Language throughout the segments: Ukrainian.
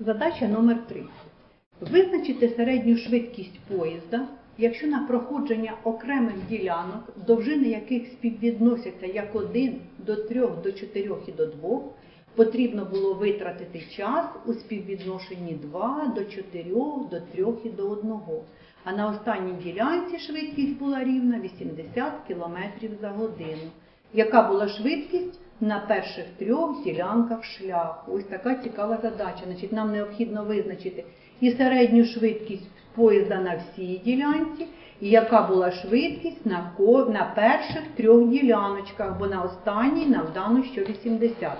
Задача номер 3. Визначити середню швидкість поїзда, якщо на проходження окремих ділянок, довжини яких співвідносяться як 1 до 3, до 4 і до 2, потрібно було витратити час у співвідношенні 2 до 4, до 3 і до 1. А на останній ділянці швидкість була рівна 80 км за годину. Яка була швидкість на перших трьох ділянках шляху? Ось така цікава задача. Значить, нам необхідно визначити і середню швидкість поїзда на всій ділянці, і яка була швидкість на, на перших трьох діляночках, бо на останній нам дано, що 80.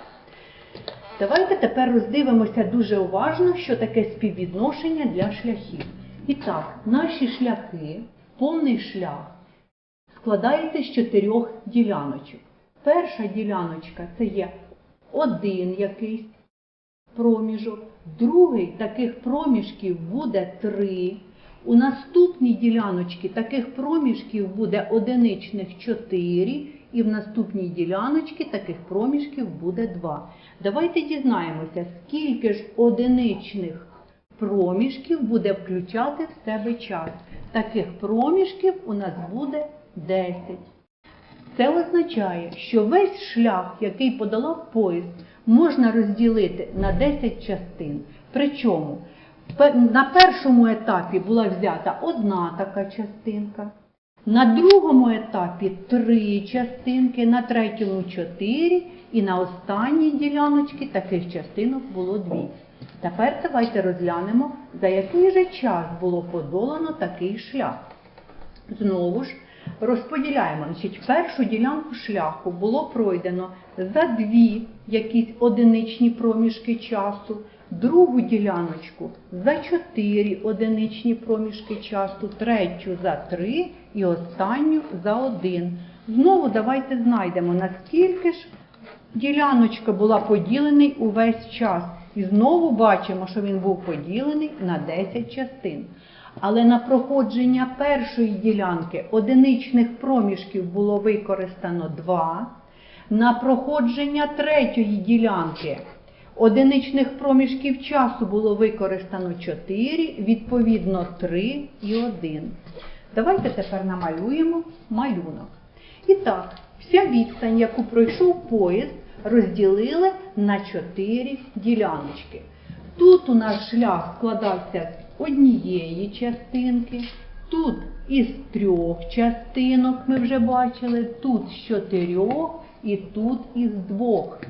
Давайте тепер роздивимося дуже уважно, що таке співвідношення для шляхів. І так, наші шляхи, повний шлях, складається з чотирьох діляночок. Перша діляночка це є один якийсь проміжок, другий таких проміжків буде три. У наступній діляночці таких проміжків буде одиничних 4, і в наступній діляночці таких проміжків буде 2. Давайте дізнаємося, скільки ж одиничних проміжків буде включати в себе час. Таких проміжків у нас буде 10. Це означає, що весь шлях, який подолав поїзд, можна розділити на 10 частин. Причому на першому етапі була взята одна така частинка, на другому етапі три частинки, на третьому чотири, і на останній діляночці таких частинок було дві. Тепер давайте розглянемо, за який же час було подолано такий шлях. Знову ж розподіляємо. Значить, першу ділянку шляху було пройдено за дві якісь одиничні проміжки часу, другу діляночку за чотири одиничні проміжки часу, третю за три і останню за один. Знову давайте знайдемо, наскільки ж діляночка була поділений увесь час. І знову бачимо, що він був поділений на 10 частин. Але на проходження першої ділянки одиничних проміжків було використано 2. На проходження третьої ділянки одиничних проміжків часу було використано 4, відповідно 3 і 1. Давайте тепер намалюємо малюнок. І так, вся відстань, яку пройшов поїзд, розділили на 4 діляночки. Тут у нас шлях складався однієї частинки, тут із трьох частинок ми вже бачили, тут з чотирьох і тут із двох.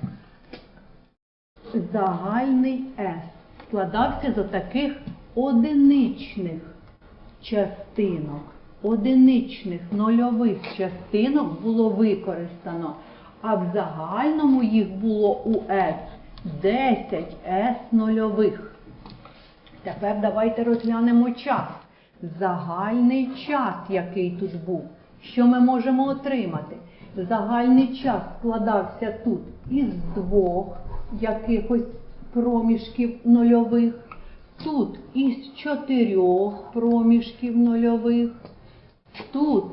Загальний С складався з таких одиничних частинок, одиничних нульових частинок було використано, а в загальному їх було у С 10 С нульових. Тепер давайте розглянемо час. Загальний час, який тут був. Що ми можемо отримати? Загальний час складався тут із двох якихось проміжків нульових, тут із чотирьох проміжків нульових, тут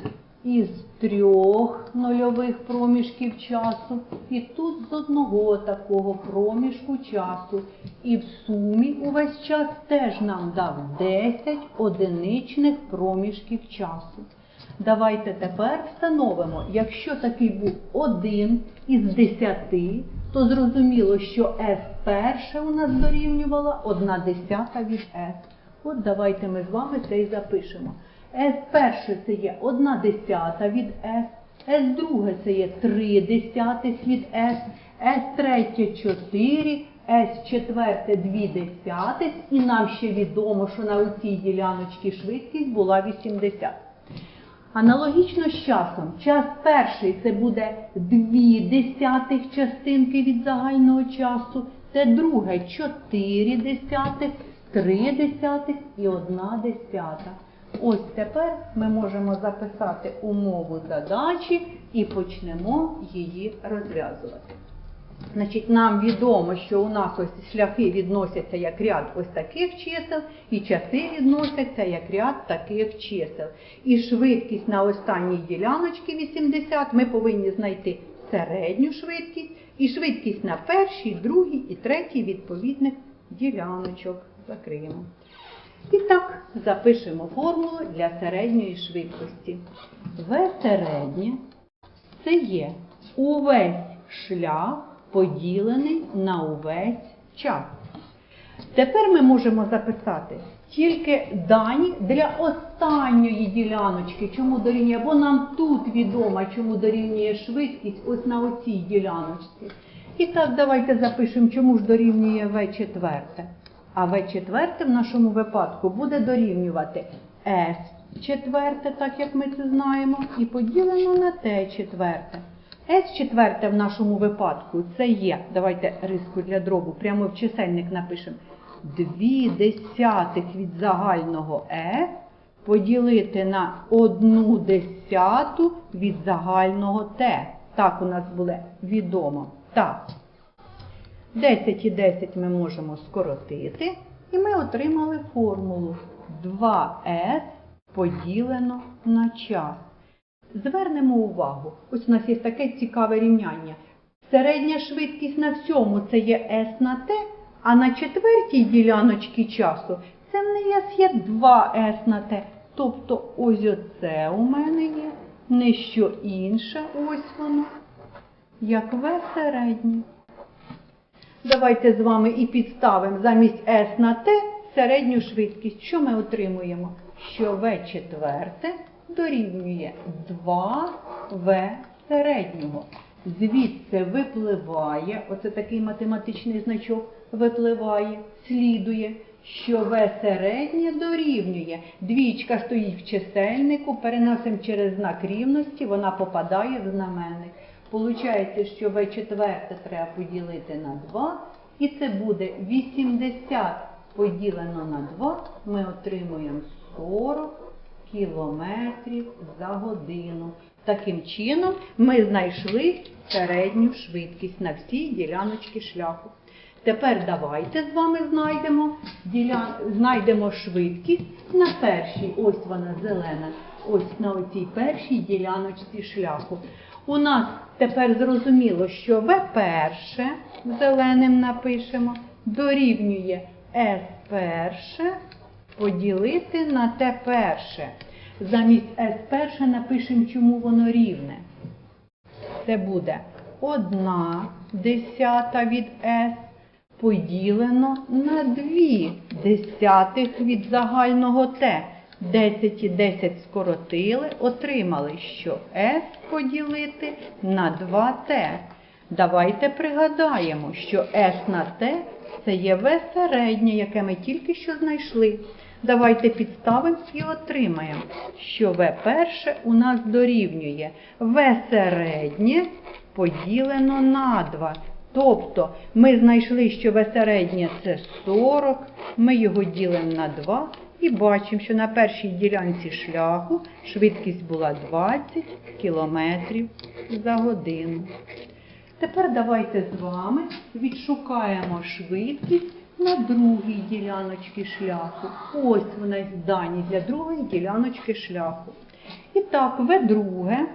із трьох нульових проміжків часу, і тут з одного такого проміжку часу. І в сумі увесь час теж нам дав 10 одиничних проміжків часу. Давайте тепер встановимо, якщо такий був один із 10, то зрозуміло, що S перше у нас дорівнювала 1 десята від S. От давайте ми з вами це і запишемо. S перше це є 1 десята від S, S друге це є 3 десятих від S, S третє 4, S четверте 2 десятих, і нам ще відомо, що на цій діляночці швидкість була 80. Аналогічно з часом. Час перший це буде 2 десятих частинки від загального часу, це друге 4 десятих, 3 десятих і 1 десята. Ось тепер ми можемо записати умову задачі і почнемо її розв'язувати. Значить, нам відомо, що у нас ось шляхи відносяться як ряд ось таких чисел, і часи відносяться як ряд таких чисел. І швидкість на останній діляночці 80 ми повинні знайти середню швидкість і швидкість на першій, другій і третій відповідних діляночок. Закриємо. І так, запишемо формулу для середньої швидкості. В середнє це є увесь шлях поділений на увесь час. Тепер ми можемо записати тільки дані для останньої діляночки, чому дорівнює, бо нам тут відомо, чому дорівнює швидкість ось на оцій діляночці. І так, давайте запишемо, чому ж дорівнює В четверте. А В четверте в нашому випадку буде дорівнювати С четверте, так як ми це знаємо, і поділено на Т четверте. С четверте в нашому випадку це є, давайте риску для дробу, прямо в чисельник напишемо. Дві десятих від загального С поділити на одну десяту від загального Т. Так у нас буде відомо. Так. 10 і 10 ми можемо скоротити, і ми отримали формулу 2С поділено на час. Звернемо увагу, ось у нас є таке цікаве рівняння. Середня швидкість на всьому це є S на T, а на четвертій діляночці часу це в неї є 2S на T. Тобто ось оце у мене є, не що інше, ось воно, як В середнє. Давайте з вами і підставимо замість S на T середню швидкість. Що ми отримуємо? Що В четверте дорівнює 2В середнього. Звідси випливає, оце такий математичний значок випливає, слідує, що В середнє дорівнює. Двічка стоїть в чисельнику, переносимо через знак рівності, вона попадає в знаменник. Получається, що В четверте треба поділити на 2, і це буде 80 поділено на 2, ми отримуємо 40 кілометрів за годину. Таким чином ми знайшли середню швидкість на всій діляночці шляху. Тепер давайте з вами знайдемо, діля... знайдемо швидкість на першій, ось вона зелена, ось на оцій першій діляночці шляху. У нас тепер зрозуміло, що В перше, зеленим напишемо, дорівнює С перше поділити на Т перше. Замість С перше напишемо, чому воно рівне. Це буде 1 десята від С поділено на 2 десятих від загального Т. 10 і 10 скоротили, отримали, що S поділити на 2T. Давайте пригадаємо, що S на T це є V середнє, яке ми тільки що знайшли. Давайте підставимо і отримаємо, що В перше у нас дорівнює В середнє поділено на 2. Тобто ми знайшли, що В середнє це 40, ми його ділимо на 2 і бачимо, що на першій ділянці шляху швидкість була 20 км за годину. Тепер давайте з вами відшукаємо швидкість на другій діляночці шляху. Ось вона дані для другої діляночки шляху. І так, В друге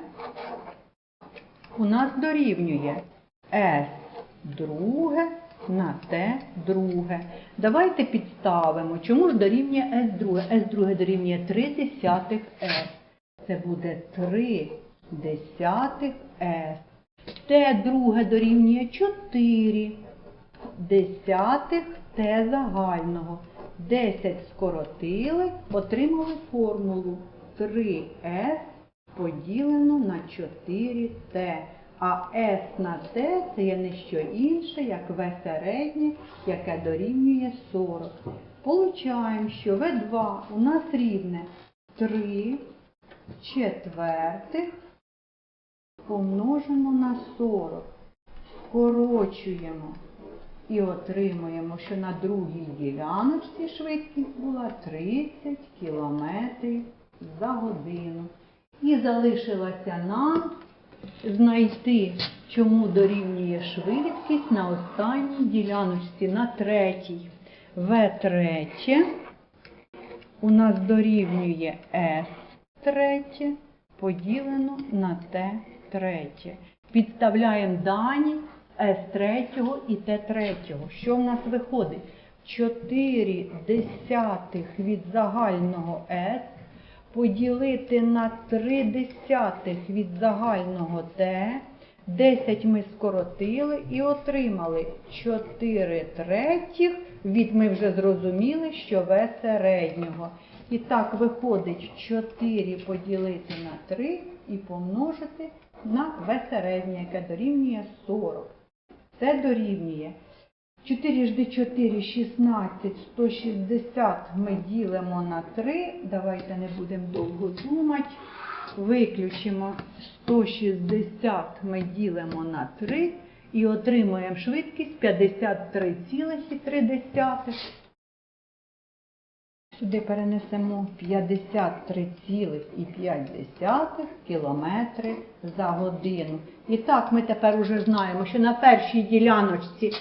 у нас дорівнює С друге на Т друге. Давайте підставимо, чому ж дорівнює С друге. С друге дорівнює 3 десятих С. Це буде 3 десятих С. Т друге дорівнює 4 десятих Т загального. 10 скоротили, отримали формулу 3С поділено на 4Т. А С на Т це є не що інше, як В середнє, яке дорівнює 40. Получаємо, що В2 у нас рівне 3 четвертих помножимо на 40. Скорочуємо і отримуємо, що на другій діляночці швидкість була 30 км за годину. І залишилося нам знайти, чому дорівнює швидкість на останній діляночці, на третій. В третє у нас дорівнює С третє поділено на Т третє. Підставляємо дані С третього і Т третього. Що в нас виходить? 4 десятих від загального S поділити на 3 десятих від загального T. 10 ми скоротили і отримали 4 третіх від ми вже зрозуміли, що В середнього. І так виходить 4 поділити на 3 і помножити на В середнє, яке дорівнює 40. Це дорівнює 4 жди 4, 16, 160 ми ділимо на 3. Давайте не будемо довго думати. Виключимо 160 ми ділимо на 3 і отримуємо швидкість 53,3. Сюди перенесемо 53,5 кілометри за годину. І так ми тепер уже знаємо, що на першій діляночці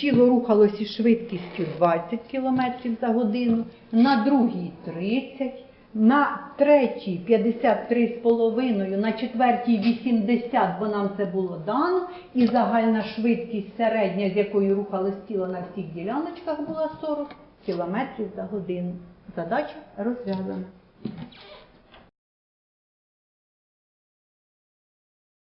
тіло рухалося із швидкістю 20 км за годину, на другій 30, на третій 53,5, на четвертій 80, бо нам це було дано, і загальна швидкість середня, з якою рухалось тіло на всіх діляночках, була 40 км за годину. Задача розв'язана.